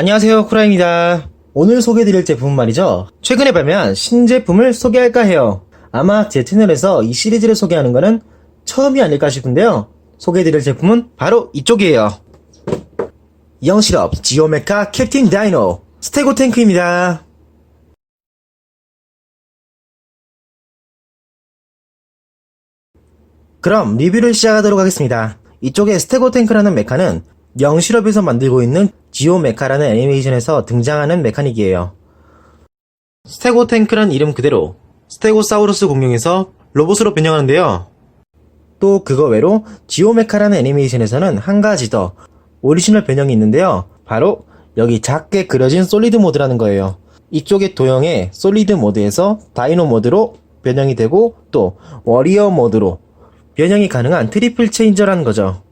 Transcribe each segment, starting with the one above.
안녕하세요 쿠라입니다. 오늘 소개해드릴 제품은 말이죠. 최근에 발매한 신제품을 소개할까 해요. 아마 제 채널에서 이 시리즈를 소개하는 거는 처음이 아닐까 싶은데요. 소개해드릴 제품은 바로 이쪽이에요. 영실업 지오메카 캡틴 다이노 스테고 탱크입니다. 그럼 리뷰를 시작하도록 하겠습니다. 이쪽에 스테고 탱크라는 메카는 영실업에서 만들고 있는 지오 메카라는 애니메이션에서 등장하는 메카닉이에요. 스테고 탱크란 이름 그대로 스테고사우루스 공룡에서 로봇으로 변형하는데요. 또 그거 외로 지오 메카라는 애니메이션에서는 한 가지 더 오리지널 변형이 있는데요. 바로 여기 작게 그려진 솔리드 모드라는 거예요. 이쪽의 도형의 솔리드 모드에서 다이노 모드로 변형이 되고 또 워리어 모드로 변형이 가능한 트리플 체인저라는 거죠.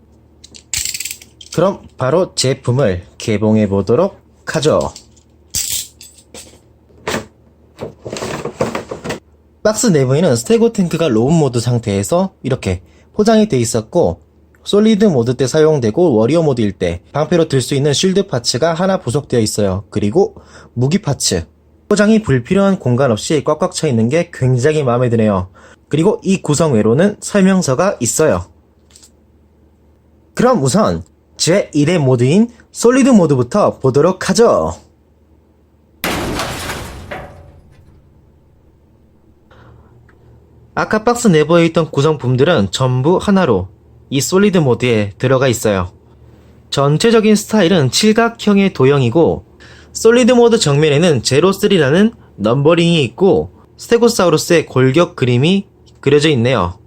그럼 바로 제품을 개봉해 보도록 하죠. 박스 내부에는 스테고 탱크가 로봇 모드 상태에서 이렇게 포장이 돼 있었고 솔리드 모드 때 사용되고 워리어 모드일 때 방패로 들 수 있는 쉴드 파츠가 하나 부속되어 있어요. 그리고 무기 파츠. 포장이 불필요한 공간 없이 꽉꽉 차 있는 게 굉장히 마음에 드네요. 그리고 이 구성 외로는 설명서가 있어요. 그럼 우선 제 1의 모드인 솔리드 모드부터 보도록 하죠. 아까 박스 내부에 있던 구성품들은 전부 하나로 이 솔리드 모드에 들어가 있어요. 전체적인 스타일은 칠각형의 도형이고 솔리드 모드 정면에는 제로3라는 넘버링이 있고 스테고사우루스의 골격 그림이 그려져 있네요.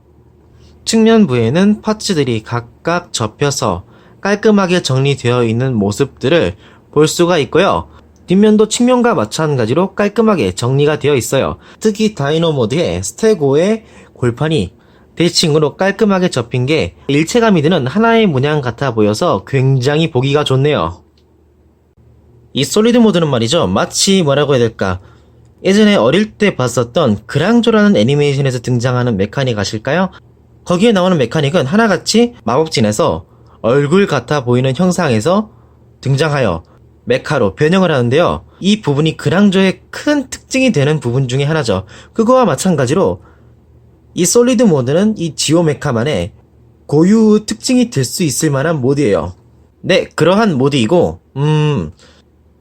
측면부에는 파츠들이 각각 접혀서 깔끔하게 정리되어 있는 모습들을 볼 수가 있고요. 뒷면도 측면과 마찬가지로 깔끔하게 정리가 되어 있어요. 특히 다이노 모드의 스테고의 골판이 대칭으로 깔끔하게 접힌 게 일체감이 드는 하나의 문양 같아 보여서 굉장히 보기가 좋네요. 이 솔리드 모드는 말이죠. 마치 뭐라고 해야 될까. 예전에 어릴 때 봤었던 그랑조라는 애니메이션에서 등장하는 메카닉 아실까요? 거기에 나오는 메카닉은 하나같이 마법진에서 얼굴 같아 보이는 형상에서 등장하여 메카로 변형을 하는데요. 이 부분이 그랑조의 큰 특징이 되는 부분 중에 하나죠. 그거와 마찬가지로 이 솔리드 모드는 이 지오 메카만의 고유 특징이 될 수 있을 만한 모드예요. 네, 그러한 모드이고, 음,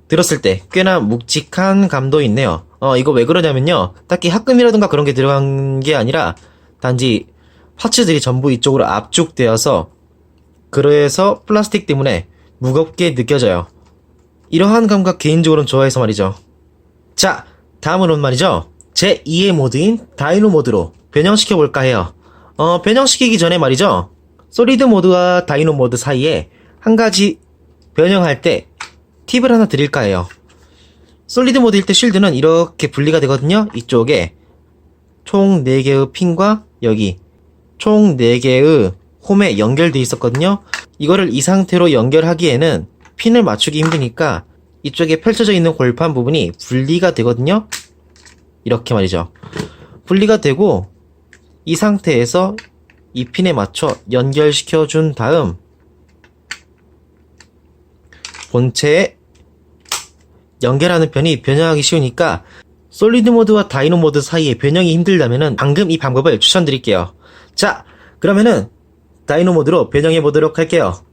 들었을 때 꽤나 묵직한 감도 있네요. 어, 이거 왜 그러냐면요. 딱히 합금이라든가 그런 게 들어간 게 아니라 단지 파츠들이 전부 이쪽으로 압축되어서 그래서 플라스틱 때문에 무겁게 느껴져요. 이러한 감각 개인적으로는 좋아해서 말이죠. 자, 다음으로는 말이죠. 제 2의 모드인 다이노 모드로 변형시켜 볼까 해요. 어, 변형시키기 전에 말이죠. 솔리드 모드와 다이노 모드 사이에 한 가지 변형할 때 팁을 하나 드릴까 해요. 솔리드 모드일 때 쉴드는 이렇게 분리가 되거든요. 이쪽에 총 4개의 핀과 여기 총 4개의 홈에 연결돼 있었거든요. 이거를 이 상태로 연결하기에는 핀을 맞추기 힘드니까 이쪽에 펼쳐져 있는 골판 부분이 분리가 되거든요. 이렇게 말이죠. 분리가 되고 이 상태에서 이 핀에 맞춰 연결시켜 준 다음 본체에 연결하는 편이 변형하기 쉬우니까 솔리드 모드와 다이노 모드 사이에 변형이 힘들다면은 방금 이 방법을 추천드릴게요. 자, 그러면은 다이노 모드로 변형해 보도록 할게요.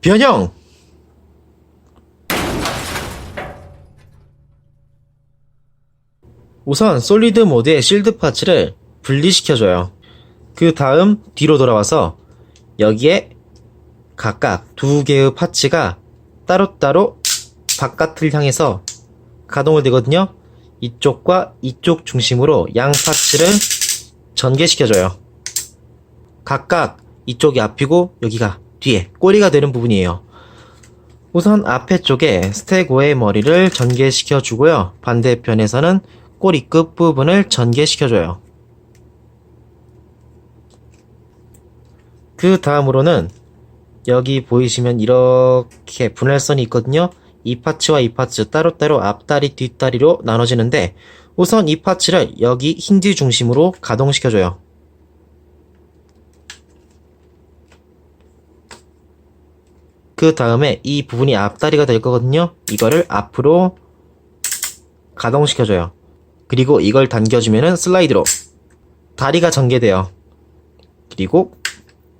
변형! 우선 솔리드 모드의 실드 파츠를 분리시켜줘요. 그 다음 뒤로 돌아와서 여기에 각각 두 개의 파츠가 따로따로 바깥을 향해서 가동을 되거든요. 이쪽과 이쪽 중심으로 양 파츠를 전개시켜줘요. 각각 이쪽이 앞이고 여기가 뒤에 꼬리가 되는 부분이에요. 우선 앞에 쪽에 스테고의 머리를 전개시켜 주고요. 반대편에서는 꼬리 끝 부분을 전개시켜 줘요. 그 다음으로는 여기 보이시면 이렇게 분할선이 있거든요. 이 파츠와 이 파츠 따로따로 앞다리 뒷다리로 나눠지는데 우선 이 파츠를 여기 힌지 중심으로 가동시켜줘요. 그 다음에 이 부분이 앞다리가 될 거거든요. 이거를 앞으로 가동시켜줘요. 그리고 이걸 당겨주면은 슬라이드로 다리가 전개돼요. 그리고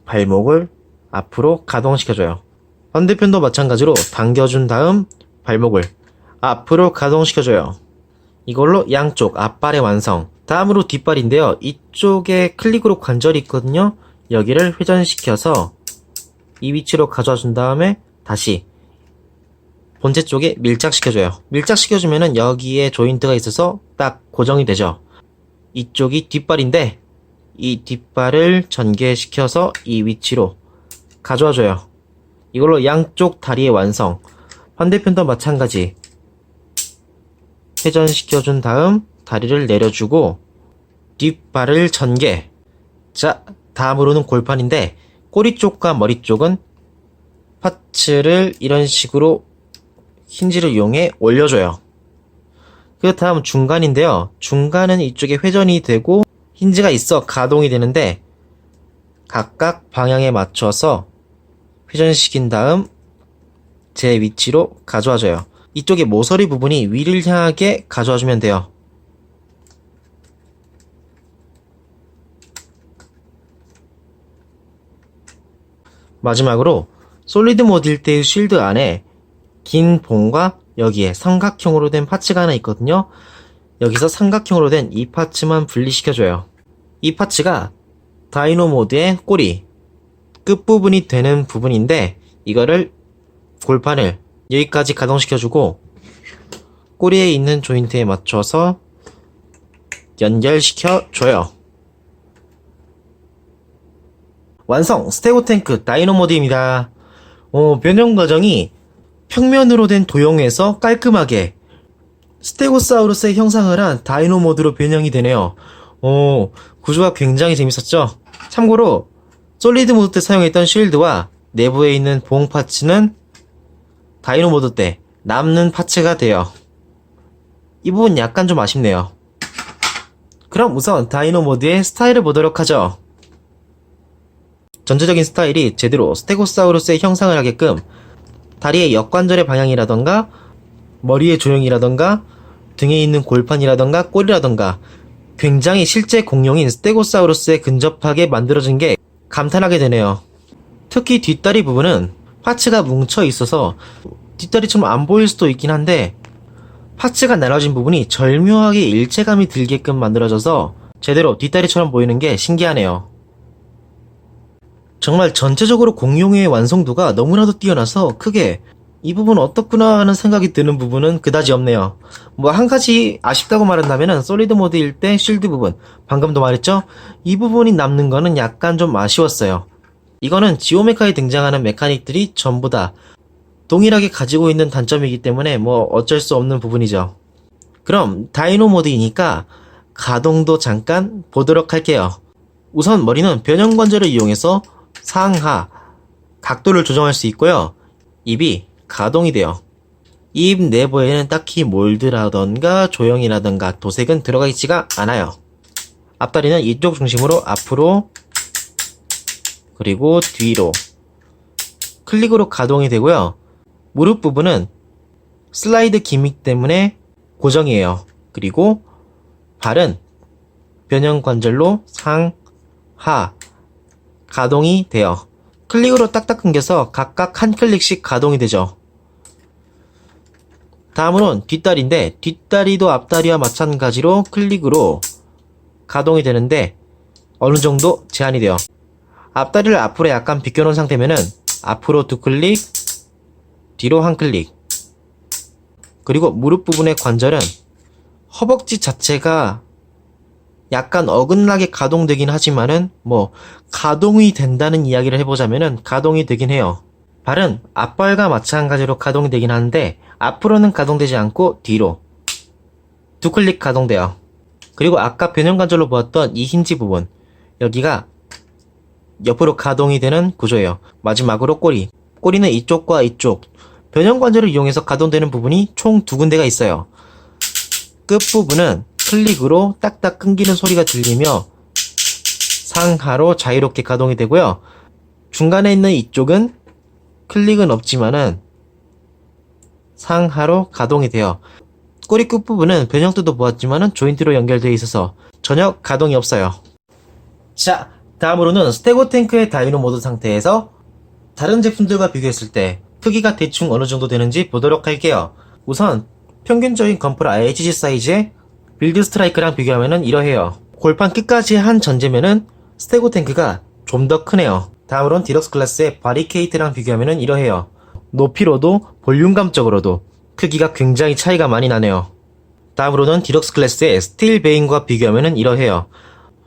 발목을 앞으로 가동시켜줘요. 반대편도 마찬가지로 당겨준 다음 발목을 앞으로 가동시켜줘요. 이걸로 양쪽 앞발의 완성. 다음으로 뒷발인데요. 이쪽에 클릭으로 관절이 있거든요. 여기를 회전시켜서 이 위치로 가져와 준 다음에 다시 본체 쪽에 밀착시켜줘요. 밀착시켜주면은 여기에 조인트가 있어서 딱 고정이 되죠. 이쪽이 뒷발인데 이 뒷발을 전개시켜서 이 위치로 가져와줘요. 이걸로 양쪽 다리의 완성. 반대편도 마찬가지. 회전시켜준 다음 다리를 내려주고 뒷발을 전개. 자, 다음으로는 골판인데 꼬리 쪽과 머리 쪽은 파츠를 이런 식으로 힌지를 이용해 올려줘요. 그 다음 중간인데요. 중간은 이쪽에 회전이 되고 힌지가 있어 가동이 되는데 각각 방향에 맞춰서 회전시킨 다음 제 위치로 가져와줘요. 이쪽에 모서리 부분이 위를 향하게 가져와주면 돼요. 마지막으로 솔리드 모드일 때의 쉴드 안에 긴 봉과 여기에 삼각형으로 된 파츠가 하나 있거든요. 여기서 삼각형으로 된 이 파츠만 분리시켜줘요. 이 파츠가 다이노 모드의 꼬리 끝부분이 되는 부분인데 이거를 골판을 여기까지 가동시켜주고 꼬리에 있는 조인트에 맞춰서 연결시켜줘요. 완성! 스테고 탱크 다이노 모드입니다. 어, 변형 과정이 평면으로 된 도형에서 깔끔하게 스테고사우루스의 형상을 한 다이노 모드로 변형이 되네요. 어, 구조가 굉장히 재밌었죠? 참고로 솔리드 모드 때 사용했던 쉴드와 내부에 있는 보호 파츠는 다이노 모드 때 남는 파츠가 돼요. 이 부분 약간 좀 아쉽네요. 그럼 우선 다이노 모드의 스타일을 보도록 하죠. 전체적인 스타일이 제대로 스테고사우루스의 형상을 하게끔 다리의 역관절의 방향이라던가 머리의 조형이라던가 등에 있는 골판이라던가 꼬리라던가 굉장히 실제 공룡인 스테고사우루스에 근접하게 만들어진 게 감탄하게 되네요. 특히 뒷다리 부분은 파츠가 뭉쳐 있어서 뒷다리처럼 안 보일 수도 있긴 한데 파츠가 나눠진 부분이 절묘하게 일체감이 들게끔 만들어져서 제대로 뒷다리처럼 보이는 게 신기하네요. 정말 전체적으로 공룡의 완성도가 너무나도 뛰어나서 크게 이 부분 어떻구나 하는 생각이 드는 부분은 그다지 없네요. 뭐 한 가지 아쉽다고 말한다면은 솔리드 모드일 때 쉴드 부분 방금도 말했죠? 이 부분이 남는 거는 약간 좀 아쉬웠어요. 이거는 지오메카에 등장하는 메카닉들이 전부 다 동일하게 가지고 있는 단점이기 때문에 뭐 어쩔 수 없는 부분이죠. 그럼 다이노 모드이니까 가동도 잠깐 보도록 할게요. 우선 머리는 변형 관절을 이용해서 상하 각도를 조정할 수 있고요. 입이 가동이 돼요. 입 내부에는 딱히 몰드라던가 조형이라던가 도색은 들어가 있지가 않아요. 앞다리는 이쪽 중심으로 앞으로 그리고 뒤로 클릭으로 가동이 되고요. 무릎 부분은 슬라이드 기믹 때문에 고정이에요. 그리고 발은 변형 관절로 상, 하, 가동이 돼요. 클릭으로 딱딱 끊겨서 각각 한 클릭씩 가동이 되죠. 다음으로는 뒷다리인데 뒷다리도 앞다리와 마찬가지로 클릭으로 가동이 되는데 어느 정도 제한이 돼요. 앞다리를 앞으로 약간 비껴놓은 상태면은 앞으로 두 클릭, 뒤로 한 클릭. 그리고 무릎 부분의 관절은 허벅지 자체가 약간 어긋나게 가동되긴 하지만은 뭐 가동이 된다는 이야기를 해보자면은 가동이 되긴 해요. 발은 앞발과 마찬가지로 가동이 되긴 하는데 앞으로는 가동되지 않고 뒤로 두 클릭 가동돼요. 그리고 아까 변형 관절로 보았던 이 힌지 부분 여기가 옆으로 가동이 되는 구조예요. 마지막으로 꼬리. 꼬리는 이쪽과 이쪽 변형 관절을 이용해서 가동되는 부분이 총 두 군데가 있어요. 끝부분은 클릭으로 딱딱 끊기는 소리가 들리며 상하로 자유롭게 가동이 되고요. 중간에 있는 이쪽은 클릭은 없지만은 상하로 가동이 돼요. 꼬리 끝부분은 변형도도 보았지만은 조인트로 연결되어 있어서 전혀 가동이 없어요. 자, 다음으로는 스테고 탱크의 다이노 모드 상태에서 다른 제품들과 비교했을 때 크기가 대충 어느 정도 되는지 보도록 할게요. 우선 평균적인 건프라 IHG 사이즈의 빌드 스트라이크랑 비교하면 이러해요. 골판 끝까지 한 전제면은 스테고 탱크가 좀 더 크네요. 다음으론 디럭스 클래스의 바리케이트랑 비교하면 이러해요. 높이로도 볼륨감적으로도 크기가 굉장히 차이가 많이 나네요. 다음으로는 디럭스 클래스의 스틸 베인과 비교하면 이러해요.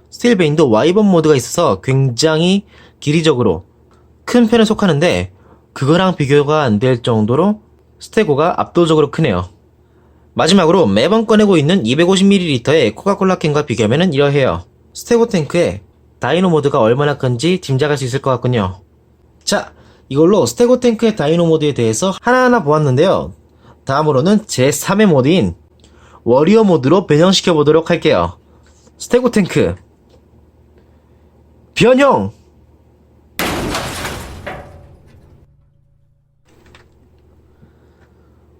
스틸 베인도 와이번 모드가 있어서 굉장히 길이적으로 큰 편에 속하는데 그거랑 비교가 안 될 정도로 스테고가 압도적으로 크네요. 마지막으로 매번 꺼내고 있는 250ml의 코카콜라 캔과 비교하면 이러해요. 스테고 탱크의 다이노 모드가 얼마나 큰지 짐작할 수 있을 것 같군요. 자, 이걸로 스테고 탱크의 다이노 모드에 대해서 하나하나 보았는데요. 다음으로는 제3의 모드인 워리어 모드로 변형시켜 보도록 할게요. 스테고 탱크 변형!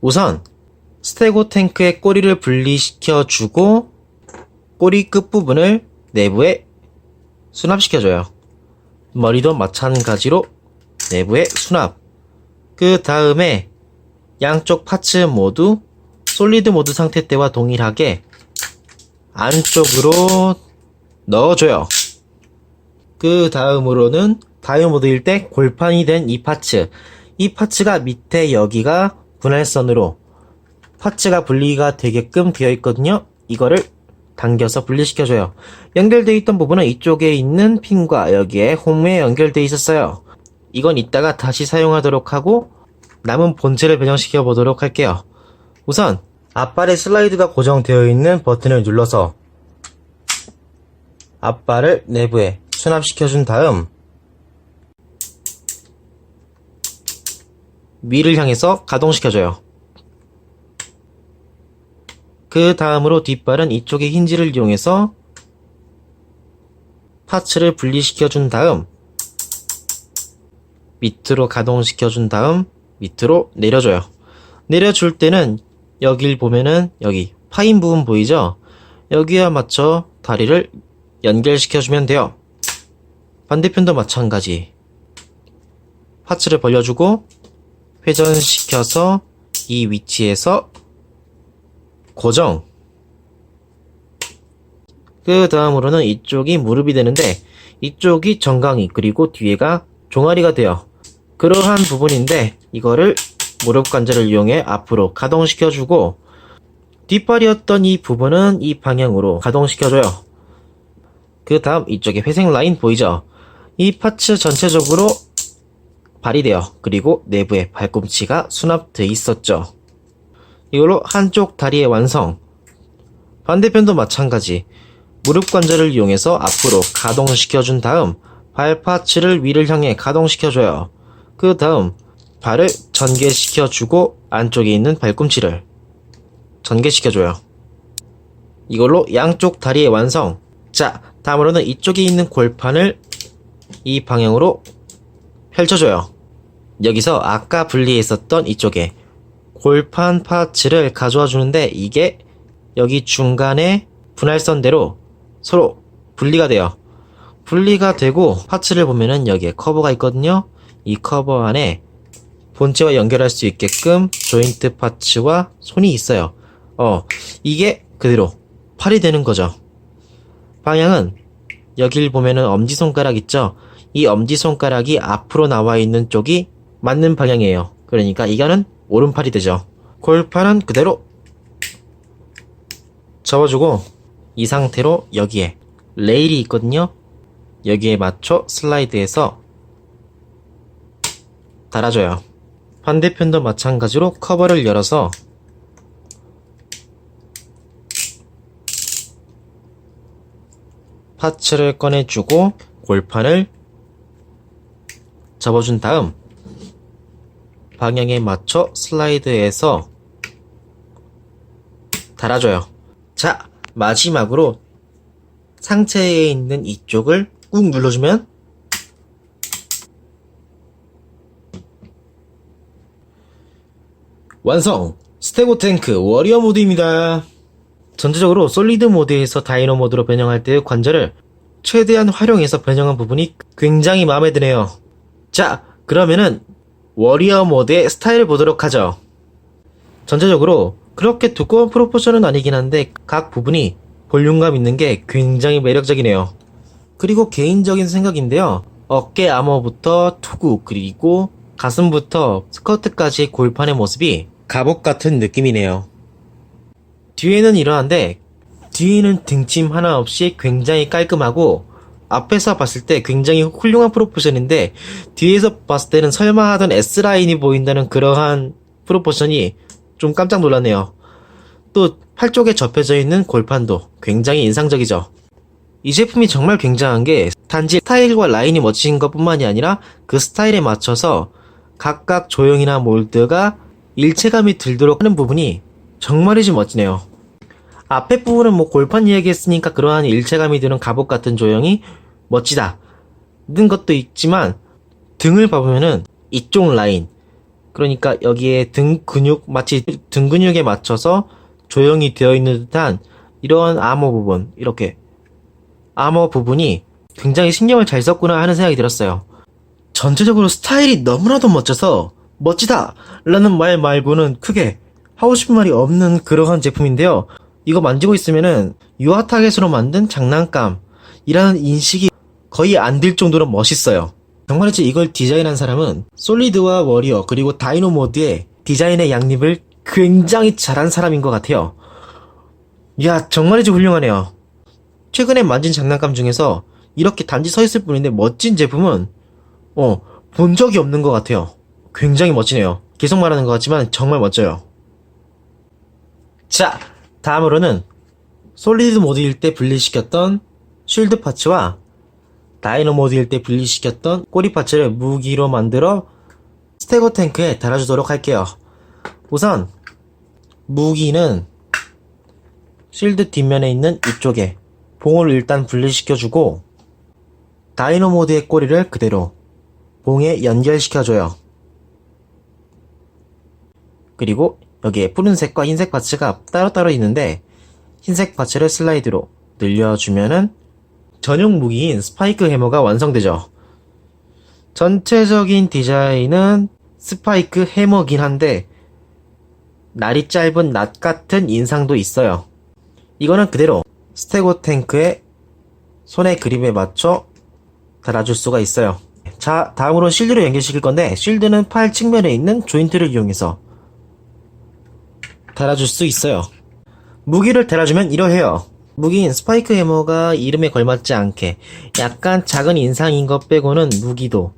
우선 스테고 탱크의 꼬리를 분리시켜 주고 꼬리 끝부분을 내부에 수납시켜줘요. 머리도 마찬가지로 내부에 수납. 그 다음에 양쪽 파츠 모두 솔리드 모드 상태 때와 동일하게 안쪽으로 넣어줘요. 그 다음으로는 다이오 모드일 때 골판이 된 이 파츠. 이 파츠가 밑에 여기가 분할선으로 파츠가 분리가 되게끔 되어 있거든요. 이거를 당겨서 분리시켜줘요. 연결되어 있던 부분은 이쪽에 있는 핀과 여기에 홈에 연결되어 있었어요. 이건 이따가 다시 사용하도록 하고 남은 본체를 변형시켜 보도록 할게요. 우선 앞발에 슬라이드가 고정되어 있는 버튼을 눌러서 앞발을 내부에 수납시켜 준 다음 위를 향해서 가동시켜줘요. 그 다음으로 뒷발은 이쪽의 힌지를 이용해서 파츠를 분리시켜 준 다음 밑으로 가동시켜 준 다음 밑으로 내려줘요. 내려줄 때는 여길 보면은 여기 파인 부분 보이죠? 여기와 맞춰 다리를 연결시켜 주면 돼요. 반대편도 마찬가지. 파츠를 벌려주고 회전시켜서 이 위치에서 고정. 그 다음으로는 이쪽이 무릎이 되는데 이쪽이 정강이 그리고 뒤에가 종아리가 돼요. 그러한 부분인데 이거를 무릎 관절을 이용해 앞으로 가동시켜주고 뒷발이었던 이 부분은 이 방향으로 가동시켜줘요. 그 다음 이쪽에 회색 라인 보이죠? 이 파츠 전체적으로 발이 돼요. 그리고 내부에 발꿈치가 수납돼 있었죠. 이걸로 한쪽 다리의 완성. 반대편도 마찬가지. 무릎 관절을 이용해서 앞으로 가동시켜준 다음 발 파츠를 위를 향해 가동시켜줘요. 그 다음 발을 전개시켜주고 안쪽에 있는 발꿈치를 전개시켜줘요. 이걸로 양쪽 다리의 완성. 자, 다음으로는 이쪽에 있는 골판을 이 방향으로 펼쳐줘요. 여기서 아까 분리했었던 이쪽에 골판 파츠를 가져와 주는데 이게 여기 중간에 분할선대로 서로 분리가 돼요. 분리가 되고 파츠를 보면은 여기에 커버가 있거든요. 이 커버 안에 본체와 연결할 수 있게끔 조인트 파츠와 손이 있어요. 어, 이게 그대로 팔이 되는 거죠. 방향은 여길 보면은 엄지손가락 있죠? 이 엄지손가락이 앞으로 나와 있는 쪽이 맞는 방향이에요. 그러니까 이거는 오른팔이 되죠. 골판은 그대로 접어주고 이 상태로 여기에 레일이 있거든요. 여기에 맞춰 슬라이드해서 달아줘요. 반대편도 마찬가지로 커버를 열어서 파츠를 꺼내주고 골판을 접어준 다음 방향에 맞춰 슬라이드해서 달아줘요. 자, 마지막으로 상체에 있는 이쪽을 꾹 눌러주면 완성! 스테고 탱크 워리어 모드입니다. 전체적으로 솔리드 모드에서 다이노 모드로 변형할 때의 관절을 최대한 활용해서 변형한 부분이 굉장히 마음에 드네요. 자, 그러면은 워리어 모드의 스타일을 보도록 하죠. 전체적으로 그렇게 두꺼운 프로포션은 아니긴 한데 각 부분이 볼륨감 있는 게 굉장히 매력적이네요. 그리고 개인적인 생각인데요. 어깨 아머부터 투구 그리고 가슴부터 스커트까지 골판의 모습이 갑옷 같은 느낌이네요. 뒤에는 이러한데 뒤에는 등짐 하나 없이 굉장히 깔끔하고 앞에서 봤을 때 굉장히 훌륭한 프로포션인데 뒤에서 봤을 때는 설마 하던 S라인이 보인다는 그러한 프로포션이 좀 깜짝 놀랐네요. 또 팔 쪽에 접혀져 있는 골판도 굉장히 인상적이죠. 이 제품이 정말 굉장한 게 단지 스타일과 라인이 멋진 것 뿐만이 아니라 그 스타일에 맞춰서 각각 조형이나 몰드가 일체감이 들도록 하는 부분이 정말이지 멋지네요. 앞에 부분은 뭐 골판 이야기했으니까 그러한 일체감이 드는 갑옷 같은 조형이 멋지다. 는 것도 있지만 등을 봐보면은 이쪽 라인 그러니까 여기에 등 근육 마치 등 근육에 맞춰서 조형이 되어 있는 듯한 이러한 아머 부분 이렇게 아머 부분이 굉장히 신경을 잘 썼구나 하는 생각이 들었어요. 전체적으로 스타일이 너무나도 멋져서 멋지다! 라는 말 말고는 크게 하고 싶은 말이 없는 그러한 제품인데요. 이거 만지고 있으면은 유화 타겟으로 만든 장난감이라는 인식이 거의 안 들 정도로 멋있어요. 정말이지 이걸 디자인한 사람은 솔리드와 워리어 그리고 다이노 모드의 디자인의 양립을 굉장히 잘한 사람인 것 같아요. 이야 정말이지 훌륭하네요. 최근에 만진 장난감 중에서 이렇게 단지 서 있을 뿐인데 멋진 제품은 어, 본 적이 없는 것 같아요. 굉장히 멋지네요. 계속 말하는 것 같지만 정말 멋져요. 자, 다음으로는 솔리드 모드일 때 분리시켰던 쉴드 파츠와 다이노 모드일 때 분리시켰던 꼬리 파츠를 무기로 만들어 스테고 탱크에 달아주도록 할게요. 우선 무기는 실드 뒷면에 있는 이쪽에 봉을 일단 분리시켜주고 다이노 모드의 꼬리를 그대로 봉에 연결시켜줘요. 그리고 여기에 푸른색과 흰색 파츠가 따로따로 있는데 흰색 파츠를 슬라이드로 늘려주면은 전용 무기인 스파이크 해머가 완성되죠. 전체적인 디자인은 스파이크 해머긴 한데 날이 짧은 낫 같은 인상도 있어요. 이거는 그대로 스테고 탱크의 손의 그립에 맞춰 달아줄 수가 있어요. 자, 다음으로 실드로 연결시킬 건데 실드는 팔 측면에 있는 조인트를 이용해서 달아줄 수 있어요. 무기를 달아주면 이러해요. 무기인 스파이크 해머가 이름에 걸맞지 않게 약간 작은 인상인 것 빼고는 무기도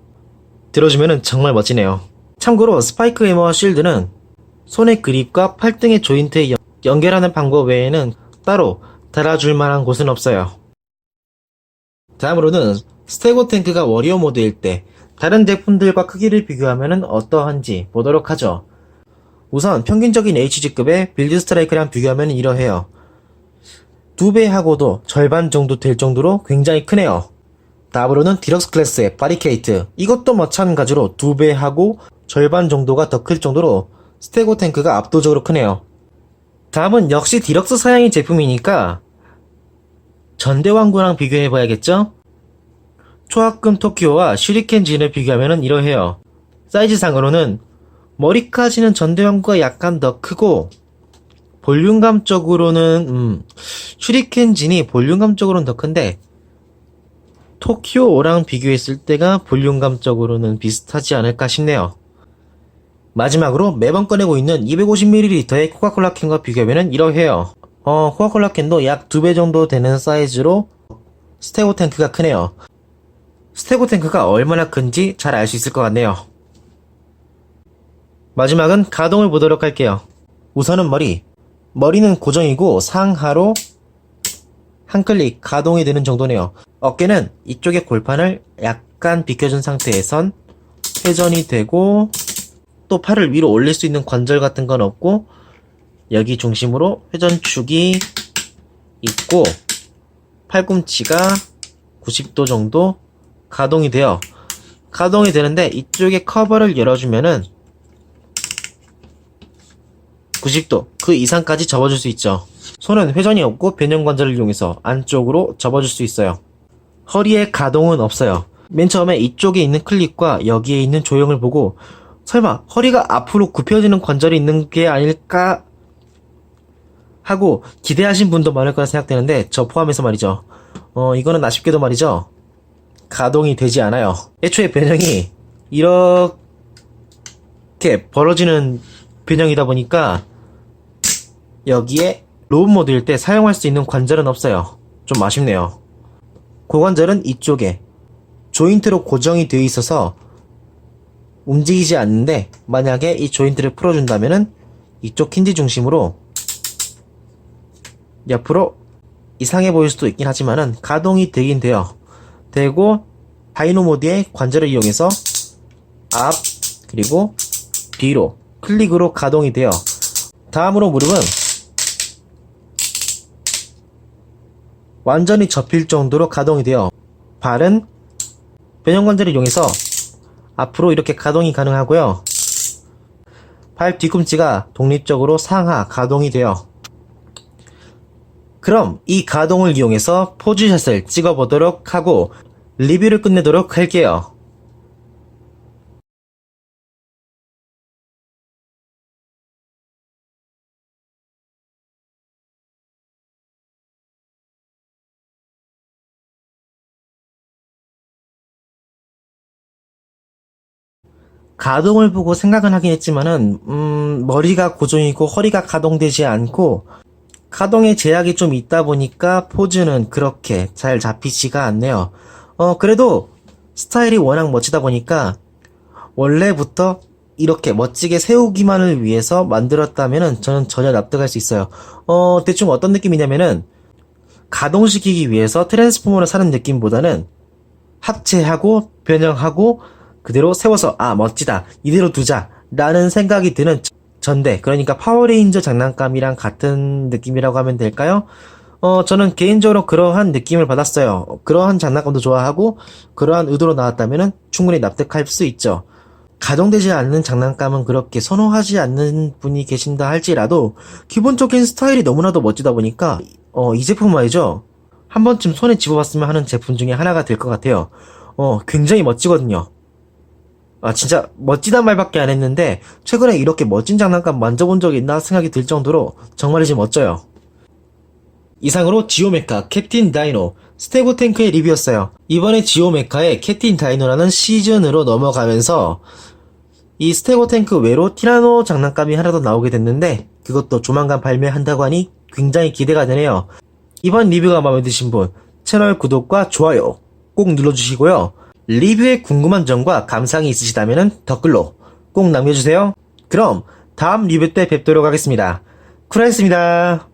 들어주면 정말 멋지네요. 참고로 스파이크 해머 실드는 손의 그립과 팔등의 조인트에 연- 연결하는 방법 외에는 따로 달아줄 만한 곳은 없어요. 다음으로는 스테고 탱크가 워리어 모드일 때 다른 제품들과 크기를 비교하면 어떠한지 보도록 하죠. 우선 평균적인 HG급의 빌드 스트라이크랑 비교하면 이러해요. 두 배하고도 절반 정도 될 정도로 굉장히 크네요. 다음으로는 디럭스 클래스의 바리케이트. 이것도 마찬가지로 두 배하고 절반 정도가 더 클 정도로 스테고 탱크가 압도적으로 크네요. 다음은 역시 디럭스 사양의 제품이니까 전대왕구랑 비교해봐야겠죠? 초합금 토키오와 슈리켄 진을 비교하면 이러해요. 사이즈상으로는 머리까지는 전대왕구가 약간 더 크고 볼륨감적으로는 음, 슈리켄 진이 볼륨감적으로는 더 큰데 토키오랑 비교했을 때가 볼륨감적으로는 비슷하지 않을까 싶네요. 마지막으로 매번 꺼내고 있는 250ml의 코카콜라 캔과 비교하면 이러해요. 어, 코카콜라 캔도 약 2배 정도 되는 사이즈로 스테고 탱크가 크네요. 스테고 탱크가 얼마나 큰지 잘 알 수 있을 것 같네요. 마지막은 가동을 보도록 할게요. 우선은 머리. 머리는 고정이고 상하로 한 클릭 가동이 되는 정도네요. 어깨는 이쪽의 골판을 약간 비켜준 상태에선 회전이 되고 또 팔을 위로 올릴 수 있는 관절 같은 건 없고 여기 중심으로 회전축이 있고 팔꿈치가 90도 정도 가동이 돼요. 가동이 되는데 이쪽에 커버를 열어주면은 90도 그 이상까지 접어줄 수 있죠. 손은 회전이 없고 변형 관절을 이용해서 안쪽으로 접어줄 수 있어요. 허리에 가동은 없어요. 맨 처음에 이쪽에 있는 클립과 여기에 있는 조형을 보고 설마 허리가 앞으로 굽혀지는 관절이 있는 게 아닐까 하고 기대하신 분도 많을 거라 생각되는데 저 포함해서 말이죠. 어 이거는 아쉽게도 말이죠. 가동이 되지 않아요. 애초에 변형이 이렇게 벌어지는 변형이다 보니까 여기에 로봇 모드일 때 사용할 수 있는 관절은 없어요. 좀 아쉽네요. 고관절은 이쪽에 조인트로 고정이 되어 있어서 움직이지 않는데 만약에 이 조인트를 풀어준다면은 이쪽 힌지 중심으로 옆으로 이상해 보일 수도 있긴 하지만은 가동이 되긴 돼요. 되고 다이노 모드의 관절을 이용해서 앞 그리고 뒤로 클릭으로 가동이 돼요. 다음으로 무릎은 완전히 접힐 정도로 가동이 돼요. 발은 변형 관절을 이용해서 앞으로 이렇게 가동이 가능하고요. 발 뒤꿈치가 독립적으로 상하 가동이 돼요. 그럼 이 가동을 이용해서 포즈샷을 찍어보도록 하고 리뷰를 끝내도록 할게요. 가동을 보고 생각은 하긴 했지만은 음, 머리가 고정이고 허리가 가동되지 않고 가동에 제약이 좀 있다 보니까 포즈는 그렇게 잘 잡히지가 않네요. 어, 그래도 스타일이 워낙 멋지다 보니까 원래부터 이렇게 멋지게 세우기만을 위해서 만들었다면은 저는 전혀 납득할 수 있어요. 어, 대충 어떤 느낌이냐면은 가동시키기 위해서 트랜스포머를 사는 느낌보다는 합체하고 변형하고 그대로 세워서 아 멋지다. 이대로 두자. 라는 생각이 드는 전대. 그러니까 파워레인저 장난감이랑 같은 느낌이라고 하면 될까요? 어 저는 개인적으로 그러한 느낌을 받았어요. 그러한 장난감도 좋아하고 그러한 의도로 나왔다면 충분히 납득할 수 있죠. 가동되지 않는 장난감은 그렇게 선호하지 않는 분이 계신다 할지라도 기본적인 스타일이 너무나도 멋지다 보니까 어, 이 제품 말이죠. 한 번쯤 손에 집어봤으면 하는 제품 중에 하나가 될 것 같아요. 어 굉장히 멋지거든요 아, 진짜 멋지단 말밖에 안 했는데 최근에 이렇게 멋진 장난감 만져본 적이 있나 생각이 들 정도로 정말이지 멋져요. 이상으로 지오메카 캡틴 다이노 스테고 탱크의 리뷰였어요. 이번에 지오메카의 캡틴 다이노라는 시즌으로 넘어가면서 이 스테고 탱크 외로 티라노 장난감이 하나 더 나오게 됐는데 그것도 조만간 발매한다고 하니 굉장히 기대가 되네요. 이번 리뷰가 마음에 드신 분 채널 구독과 좋아요 꼭 눌러주시고요. 리뷰에 궁금한 점과 감상이 있으시다면 댓글로 꼭 남겨주세요. 그럼 다음 리뷰 때 뵙도록 하겠습니다. 쿠라였습니다.